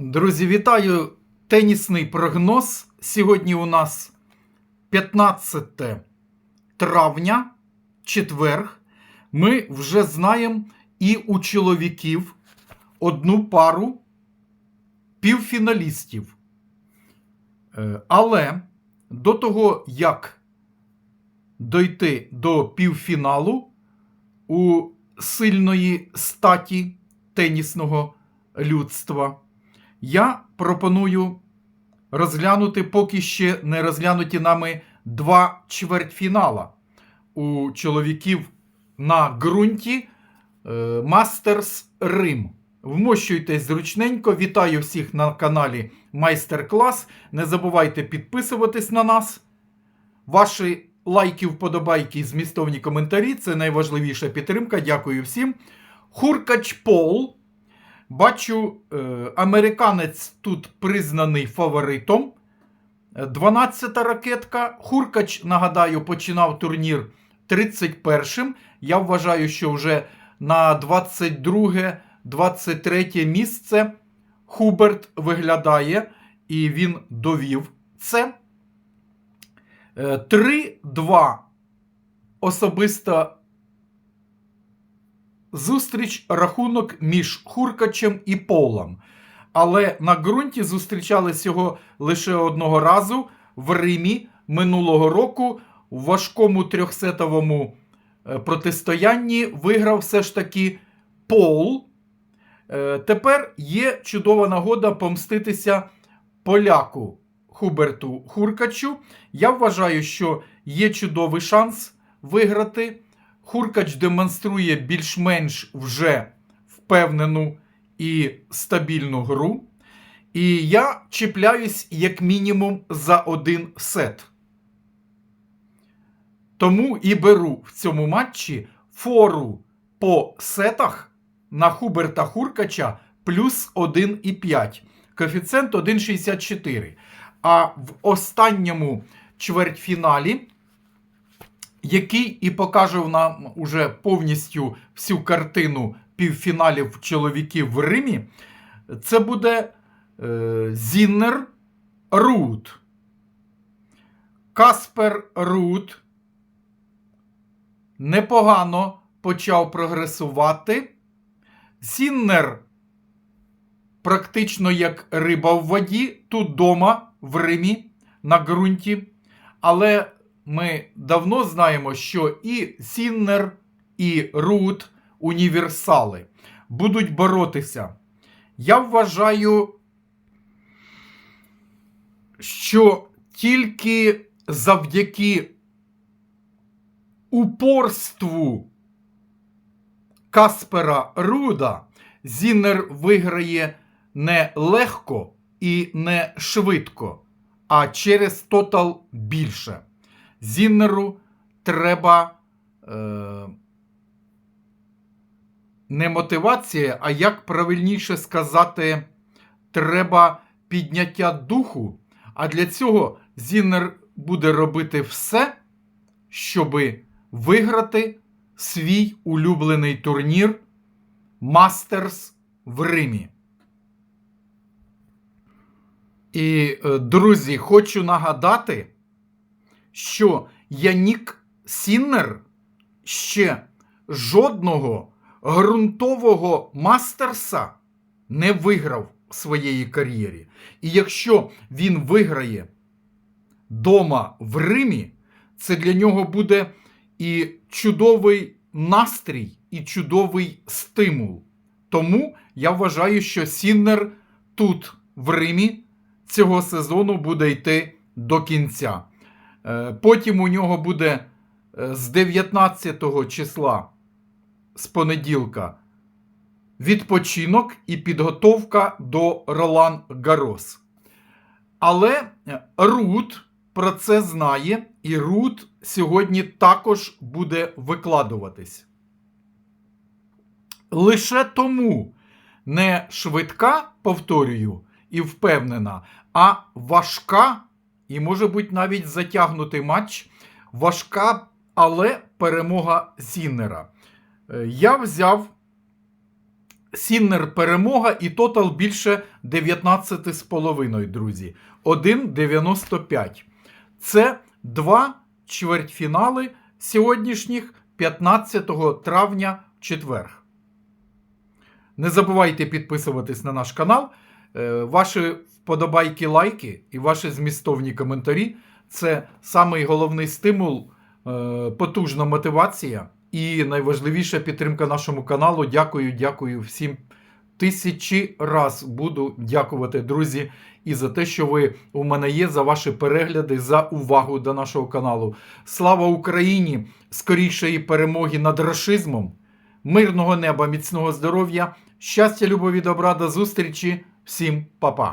Друзі, вітаю! Тенісний прогноз. Сьогодні у нас 15 травня, четверг. Ми вже знаємо і у чоловіків одну пару півфіналістів. Е, Але до того, як дойти до півфіналу у сильної статі тенісного людства, я пропоную розглянути поки ще не розглянуті нами два чвертьфінала у чоловіків на ґрунті Мастерс Рим. Вмощуйтесь зручненько. Вітаю всіх на каналі Майстер-клас. Не забувайте підписуватись на нас. Ваші лайки, вподобайки, змістовні коментарі це найважливіша підтримка. Дякую всім. Хуркач Пол. Бачу, е, американець тут признаний фаворитом. 12-та ракетка. Хуркач, нагадаю, починав турнір 31-м. Я вважаю, що вже на 22-23 місце Хуберт виглядає, і він довів це. Е, 3-2 особиста зустріч рахунок між Хуркачем і Полом. Але на ґрунті зустрічали цього лише одного разу в Римі минулого року в важкому трьохсетовому е, протистоянні виграв все ж таки Пол. Е, Тепер є чудова нагода помститися поляку Хуберту Хуркачу. Я вважаю, що є чудовий шанс виграти. Хуркач демонструє більш-менш вже впевнену і стабільну гру. І я чіпляюсь як мінімум за один сет. Тому і беру в цьому матчі фору по сетах на Хуберта Хуркача плюс 1,5. Коефіцієнт 1,64. А в останньому чвертьфіналі який і покаже нам уже повністю всю картину півфіналів чоловіків в Римі, це буде е, Зіннер Рут. Каспер Рут непогано почав прогресувати. Зіннер практично як риба в воді, тут дома в Римі на ґрунті. Але ми давно знаємо, що і Сіннер, і Рут універсали будуть боротися. Я вважаю, що тільки завдяки упорству Каспера Руда Зіннер виграє не легко і не швидко, а через тотал більше. Зіннеру треба е, не мотивація, а як правильніше сказати, треба підняття духу. А для цього Зіннер буде робити все, щоб виграти свій улюблений турнір Мастерс в Римі. І, е, друзі, хочу нагадати що Янік Сіннер ще жодного ґрунтового мастерса не виграв в своєї кар'єрі. І якщо він виграє дома в Римі, це для нього буде і чудовий настрій, і чудовий стимул. Тому я вважаю, що Сіннер тут, в Римі, цього сезону буде йти до кінця. Е, потім у нього буде е, з 19 числа з понеділка відпочинок і підготовка до Ролан Гарос. Але е, Рут про це знає, і Рут сьогодні також буде викладуватись. Лише тому не швидка, повторюю, і впевнена, а важка і може бути навіть затягнутий матч. Важка, але перемога Зіннера. Е, Я взяв Сіннер перемога і тотал більше 19,5, друзі. 1,95. Це два чвертьфінали сьогоднішніх 15 травня в четвер. Не забувайте підписуватись на наш канал. Е, Ваші вподобайки, лайки і ваші змістовні коментарі це самий головний стимул, е, потужна мотивація і найважливіша підтримка нашому каналу. Дякую, дякую всім. Тисячі раз буду дякувати, друзі, і за те, що ви у мене є, за ваші перегляди, за увагу до нашого каналу. Слава Україні! Скорішої перемоги над рашизмом, мирного неба, міцного здоров'я, щастя, любові, добра, до зустрічі. Всім па-па!